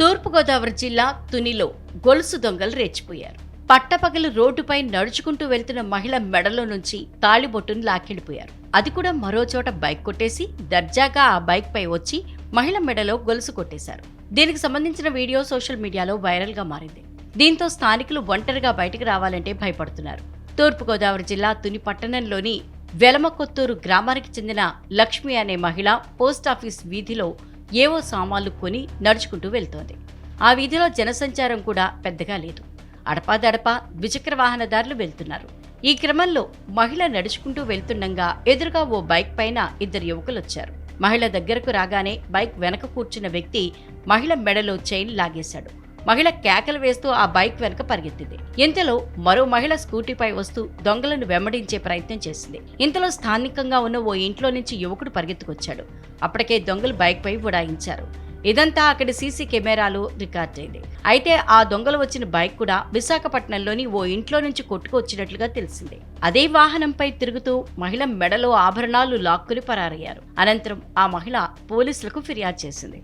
తూర్పుగోదావరి జిల్లా తునిలో గొలుసు దొంగలు రెచ్చిపోయారు. పట్టపగలు రోడ్డుపై నడుచుకుంటూ వెళ్తున్న మహిళ మెడలో నుంచి తాళిబొట్టును లాక్కెళ్ళిపోయారు. అది కూడా మరో చోట బైక్ కొట్టేసి దర్జాగా ఆ బైక్ పై వచ్చి మహిళ మెడలో గొలుసు కొట్టేశారు. దీనికి సంబంధించిన వీడియో సోషల్ మీడియాలో వైరల్గా మారింది. దీంతో స్థానికులు ఒంటరిగా బయటకు రావాలంటే భయపడుతున్నారు. తూర్పుగోదావరి జిల్లా తుని పట్టణంలోని వెలమకొత్తూరు గ్రామానికి చెందిన లక్ష్మి అనే మహిళ పోస్టాఫీస్ వీధిలో ఏవో సామాన్లు కొని నడుచుకుంటూ వెళ్తోంది. ఆ వీధిలో జనసంచారం కూడా పెద్దగా లేదు. అడపాదడపా ద్విచక్ర వాహనదారులు వెళ్తున్నారు. ఈ క్రమంలో మహిళ నడుచుకుంటూ వెళ్తుండగా ఎదురుగా ఓ బైక్ పైన ఇద్దరు యువకులు వచ్చారు మహిళ దగ్గరకు రాగానే బైక్ వెనక కూర్చున్న వ్యక్తి మహిళ మెడలో చైన్ లాగేశాడు. మహిళ కేకలు వేస్తూ ఆ బైక్ వెనుక పరిగెత్తింది. ఇంతలో మరో మహిళ స్కూటీపై వస్తూ దొంగలను వెంబడించే ప్రయత్నం చేసింది. ఇంతలో స్థానికంగా ఉన్న ఓ ఇంట్లో నుంచి యువకుడు పరిగెత్తుకొచ్చాడు. అప్పటికే దొంగలు బైక్పై ఉడాయించారు. ఇదంతా అక్కడి సీసీ కెమెరాలు రికార్డ్ అయింది. అయితే ఆ దొంగలు వచ్చిన బైక్ కూడా విశాఖపట్నంలోని ఓ ఇంట్లో నుంచి కొట్టుకొచ్చినట్లుగా తెలిసింది. అదే వాహనంపై తిరుగుతూ మహిళ మెడలో ఆభరణాలు లాక్కుని పరారయ్యారు. అనంతరం ఆ మహిళ పోలీసులకు ఫిర్యాదు చేసింది.